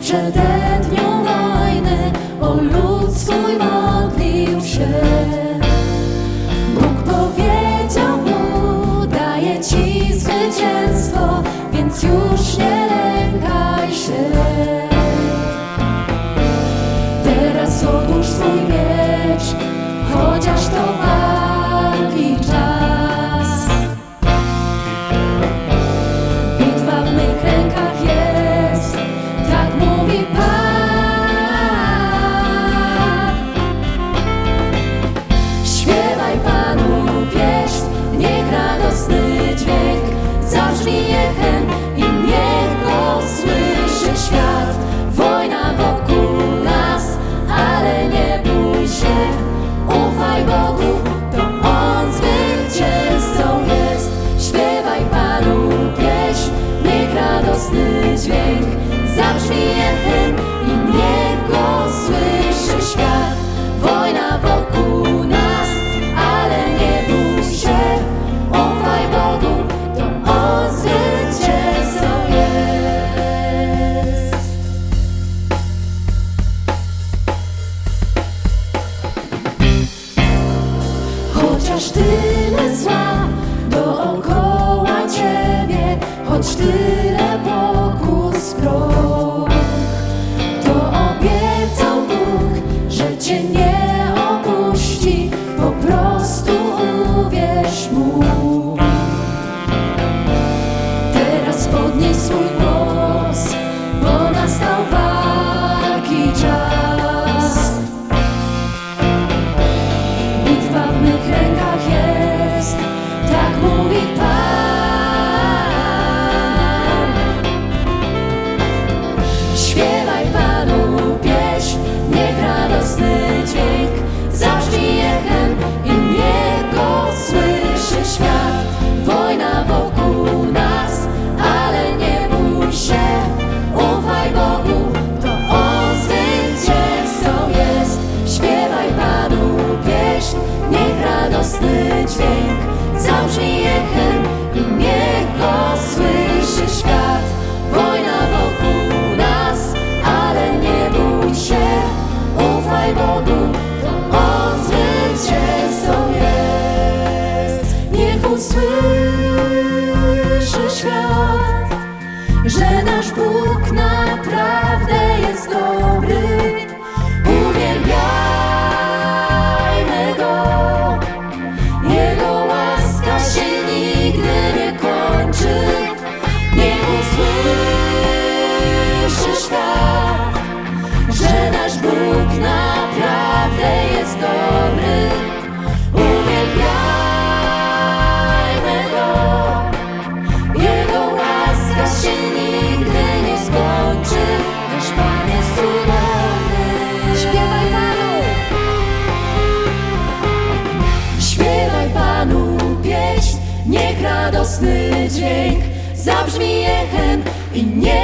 przede dniu wojny o lud swój modlił się. puxa. zabrzmieje hymn i niech go słyszy świat. Wojna wokół nas, ale nie bój się, ufaj Bogu, to On zwycięzcą jest. Chociaż tyle zła dookoła Ciebie, choć Ty świat, że nasz Bóg naprawdę jest dobry. dźwięk zabrzmi echem i nie